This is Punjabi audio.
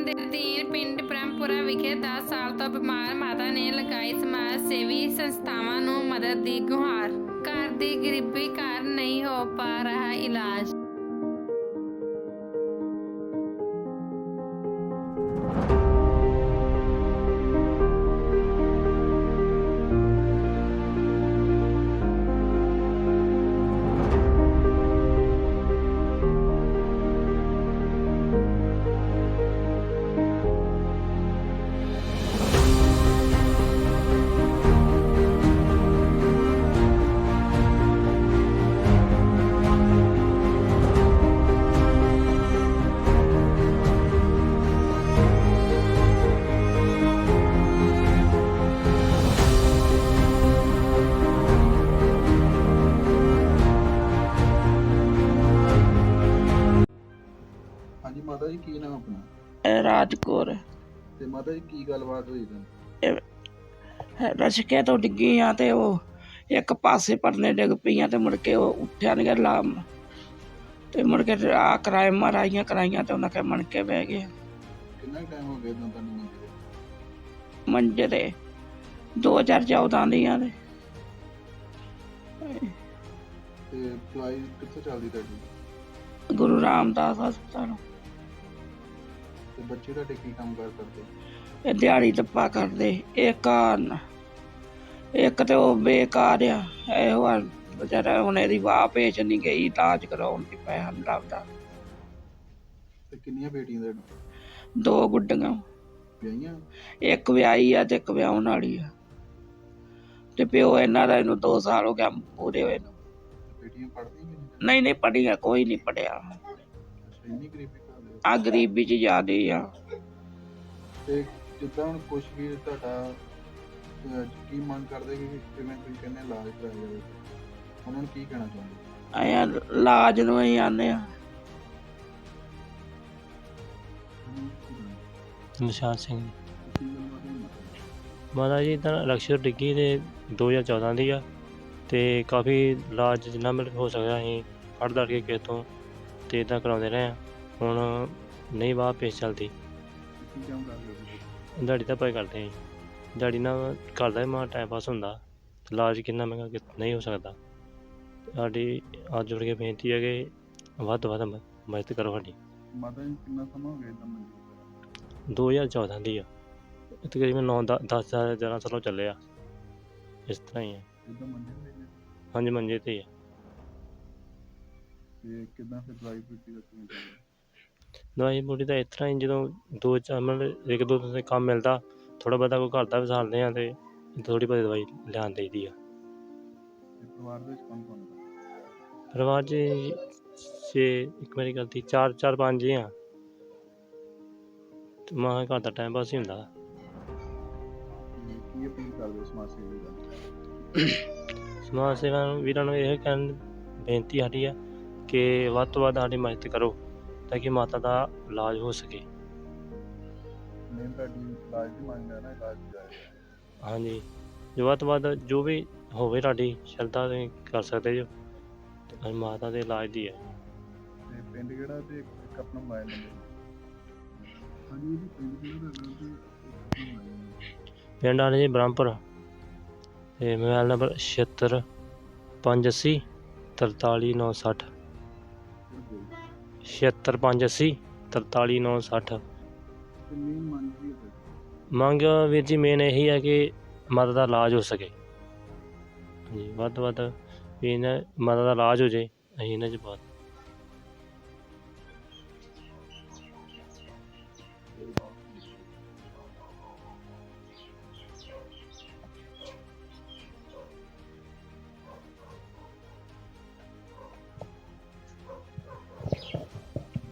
ਪਟਨ ਦੇ ਤੀਰ ਪਿੰਡ ਬ੍ਰਹਮਪੁਰਾ ਵਿਖੇ 10 ਸਾਲ ਤੋਂ ਬਿਮਾਰ ਮਾਤਾ ਨੇ ਲਗਾਈ ਸਮਾਜ ਸੇਵੀ ਸੰਸਥਾਵਾਂ ਨੂੰ ਮਦਦ ਦੀ ਗੁਹਾਰ। ਘਰ ਦੀ ਗਰੀਬੀ ਕਾਰਨ ਨਹੀਂ ਹੋ ਪਾ ਰਿਹਾ ਇਲਾਜ। ਕੀ ਨਾਮ ਆਪਣਾ? ਇਹ ਰਾਜਕੌਰ ਤੇ ਮਾਤਾ ਜੀ ਕੀ ਗੱਲਬਾਤ ਹੋਈ ਤੁਹਾਨੂੰ ਰਸ਼ਕੇ ਤੋਂ ਡਿੱਗੀ ਆ ਤੇ ਉਹ ਇੱਕ ਪਾਸੇ ਪਰਨੇ ਡਿੱਗ ਪਈਆਂ ਤੇ ਮੁੜ ਕੇ ਉਹ ਉੱਠਿਆ ਨਹੀਂ ਗਿਆ ਲਾਮ ਤੇ ਮੁੜ ਕੇ ਆ ਕਰਾਏ ਮਰਾਈਆਂ ਕਰਾਈਆਂ ਤੇ ਉਹਨਾਂ ਕੇ ਮਣ ਕੇ ਬਹਿ ਗਏ। ਕਿੰਨਾ ਟਾਈਮ ਹੋ ਗਿਆ ਤੁਹਾਨੂੰ ਤੁਹਾਨੂੰ ਮੰਜੇ ਮੰਜੇ ਤੇ? ਦੇ 2014 ਦੀਆਂ ਨੇ। ਤੇ ਦਵਾਈ ਕਿੱਥੋਂ ਚੱਲਦੀ ਤੁਹਾਡੀ? ਗੁਰੂ ਰਾਮਦਾਸ ਹਸਪਤਾਲ। ਤੇ ਬੱਚੇ ਤੁਹਾਡੇ ਕੀ ਕੰਮ ਕਾਰ ਕਰਦੇ? ਇਹ ਦਿਹਾੜੀ ਦੱਪਾ ਕਰਦੇ। ਇੱਕ ਆ ਨ- ਇੱਕ ਤੇ ਉਹ ਬੇਕਾਰ ਆ। ਇਹੋ ਆ ਵਿਚਾਰਾ ਹੁਣ ਇਹਦੀ ਵਾਹ ਪੇਚ ਨਹੀਂ ਗਈ ਇਲਾਜ ਕਰਾਉਣ ਦੀ ਪੈਸਾ ਨੀ ਲੱਭਦਾ ਤੇ ਕਿੰਨੀਆਂ ਬੇਟੀਆਂ ਤੁਹਾਡੀਆਂ? ਦੋ ਗੁੱਡੀਆਂ। ਵਿਆਹੀਆਂ? ਇੱਕ ਵਿਆਹੀ ਆ ਤੇ ਇੱਕ ਵਿਆਹਣ ਵਾਲੀ ਆ। ਤੇ ਪਿਓ ਇਹਨਾਂ ਦਾ ਇਹਨੂੰ 2 ਸਾਲ ਹੋ ਗਿਆ ਪੂਰੇ ਹੋਏ ਨੂੰ। ਤੇ ਬੇਟੀਆਂ ਪੜ੍ਹਦੀਆਂ ਕਿ ਨਹੀਂ? ਨਹੀਂ ਨਹੀਂ ਪੜੀਆਂ ਕੋਈ ਨਹੀਂ ਪੜਿਆ ਅੱਛਾ ਇੰਨੀ ਗਰੀਬੀ। ਆ ਗਰੀਬੀ ਚ ਜ਼ਿਆਦੇ ਆ। ਤੇ ਜਿੱਦਾਂ ਹੁਣ ਕੁਝ ਵੀ ਤੁਹਾਡਾ ਅਹ, ਕੀ ਮੰਗ ਕਰਦੇ ਕਿ ਕਿਵੇਂ ਕੋਈ ਕਹਿੰਦੇ ਇਲਾਜ ਕਰਾਇਆ ਜਾਵੇ? ਉਹਨਾਂ ਨੂੰ ਕੀ ਕਹਿਣਾ ਚਾਹੁੰਦੇ? ਆਇਆ ਲਾਜ ਨੂੰ ਹੀ ਆਨੇ ਆ। ਨਿਸ਼ਾਨ ਸਿੰਘ ਮਾਤਾ ਜੀ? ਮਾਤਾ ਜੀ ਤਾਂ ਲਕਸ਼ਰ ਡਿੱਗੀ ਤੇ 2014 ਦੀ ਆ ਤੇ ਕਾਫੀ ਇਲਾਜ ਜਿੰਨਾ ਮਿਲ ਹੋ ਸਕਦਾ ਅਸੀਂ ਫੜ ਦੜ ਕੇ ਕਿਸੇ ਤੋਂ ਤੇ ਇਦਾਂ ਕਰਾਉਂਦੇ ਰਹੇ ਆ। ਹੁਣ ਨਹੀਂ ਵਾਹ ਪੇਸ਼ ਚੱਲਦੀ। ਕੀ ਕੰਮ ਕਰਦੇ ਹੋ ਤੁਸੀਂ? ਦਿਹਾੜੀ ਤਾਂ ਭਾਈ ਕਰਦੇ ਹਾਂ ਦਿਹਾੜੀ ਨਾਲ ਘਰ ਦਾ ਹੀ ਮਾਂ ਟਾਈਮ ਪਾਸ ਹੁੰਦਾ। ਤੇ ਇਲਾਜ ਕਿੰਨਾ ਮਹਿੰਗਾ ਕਿ ਨਹੀਂ ਹੋ ਸਕਦਾ। ਸਾਡੀ ਅੱਜ ਜੁੜ ਕੇ ਬੇਨਤੀ ਹੈ ਕਿ ਵੱਧ ਤੋਂ ਵੱਧ ਮ- ਮਦਦ ਕਰੋ ਸਾਡੀ। ਮਾਤਾ ਜੀ ਕਿੰਨਾ ਸਮਾਂ ਹੋ ਗਿਆ ਇਦਾਂ ਮੰਜੇ 2014 ਦੀ ਆ। ਇਹ ਤਕਰੀਬਨ 9 10 11 ਸਾਲੋਂ ਚੱਲੇ ਆ ਇਸ ਤਰ੍ਹਾਂ ਹੀ ਆ। ਇਦਾਂ ਮੰਜੇ ਤੇ ਨੇ ਹਾਂਜੀ ਮੰਜੇ ਤੇ ਹੀ ਆ। ਤੇ ਕਿਦਾਂ ਫਿਰ ਦਵਾਈ ਬੂਟੀ ਦਾ ਕਿਵੇਂ ਚੱਲਦਾ ਦਵਾਈ ਬੂਟੀ ਤਾਂ ਇਸ ਤਰ੍ਹਾਂ ਹੀ ਜਦੋਂ ਦੋ ਚਾਰ ਮਤਲਬ ਇੱਕ ਦੋ ਦਿਨ ਦੇ ਕੰਮ ਮਿਲਦਾ ਥੋੜਾ ਬਹੁਤਾ ਕੋਈ ਘਰ ਦਾ ਵੀ ਸਾਲਦੇ ਆ ਤੇ ਥੋੜੀ ਬਹੁਤੀ ਦਵਾਈ ਲਿਆਉਣ ਦੇਈਦੀ ਆ। ਤੇ ਪਰਿਵਾਰ ਦੇ ਵਿੱਚ ਕੌਣ ਕੌਣ ਹੈ ਪਰਿਵਾਰ 'ਚ ਛੇ ਇੱਕ ਮੇਰੀ ਗਲਤੀ ਚਾਰ ਚਾਰ ਪੰਜ ਹੀ ਆ। ਤੇ ਮਾਂ ਘਰ ਦਾ ਟਾਈਮ ਪਾਸ ਹੀ ਹੁੰਦਾ। ਤੇ ਕੀ ਅਪੀਲ ਕਰਦੇ ਹੋ ਸਮਾਜ ਸੇਵੀ ਦਾ? ਸਮਾਜ ਸੇਵਾ ਨੂੰ ਵੀਰਾਂ ਨੂੰ ਇਹ ਕਹਿਣ ਬੇਨਤੀ ਸਾਡੀ ਆ ਕਿ ਵੱਧ ਤੋਂ ਵੱਧ ਸਾਡੀ ਮਦਦ ਕਰੋ। ਤਾਂ ਕਿ ਮਾਤਾ ਦਾ ਇਲਾਜ ਹੋ ਸਕੇ। ਮੇਨ ਤੁਹਾਡੀ ਇਲਾਜ ਦੀ ਮੰਗ ਹੈ ਨਾ ਇਲਾਜ ਦੀ ਜਾਏ ਹਾਂਜੀ। ਜੋ ਵੱਧ ਤੋਂ ਵੱਧ ਜੋ ਵੀ ਹੋਵੇ ਤੁਹਾਡੀ ਸ਼ਰਧਾ ਤੁਸੀਂ ਕਰ ਸਕਦੇ ਜੋ। ਤੇ ਮਾਤਾ ਦੇ ਇਲਾਜ ਦੀ ਹੈ। ਤੇ ਪਿੰਡ ਕਿਹੜਾ ਤੇ ਇੱਕ ਆਪਣਾ ਮੋਬਾਈਲ ਨੰਬਰ ਹਾਂਜੀ ਜੀ ਪਿੰਡ ਕਿਹੜਾ ਤੁਹਾਡਾ ਤੇ ਇੱਕ ਆਪਣਾ mobile number। ਪਿੰਡ ਆਲੇ ਜੀ ਬ੍ਰਹਮਪੁਰ। ਤੇ ਮੋਬਾਈਲ ਨੰਬਰ 76 580 43960 ਫਿਰ ਬੋਲ 76 580 43960 ਤੇ ਮੇਨ ਮੰਗ ਕੀ ਹੈ ਤੁਹਾਡੀ? ਮੰਗ ਵੀਰ ਜੀ ਮੇਨ ਇਹੀ ਹੈ ਕਿ ਮਾਤਾ ਦਾ ਇਲਾਜ ਹੋ ਸਕੇ ਹਾਂਜੀ ਵੱਧ ਤੋਂ ਵੱਧ ਵੀ ਇਹਨਾਂ ਮਾਤਾ ਦਾ ਇਲਾਜ ਹੋ ਜੇ ਅਸੀਂ ਇਹਨਾਂ 'ਚ ਬਹੁਤ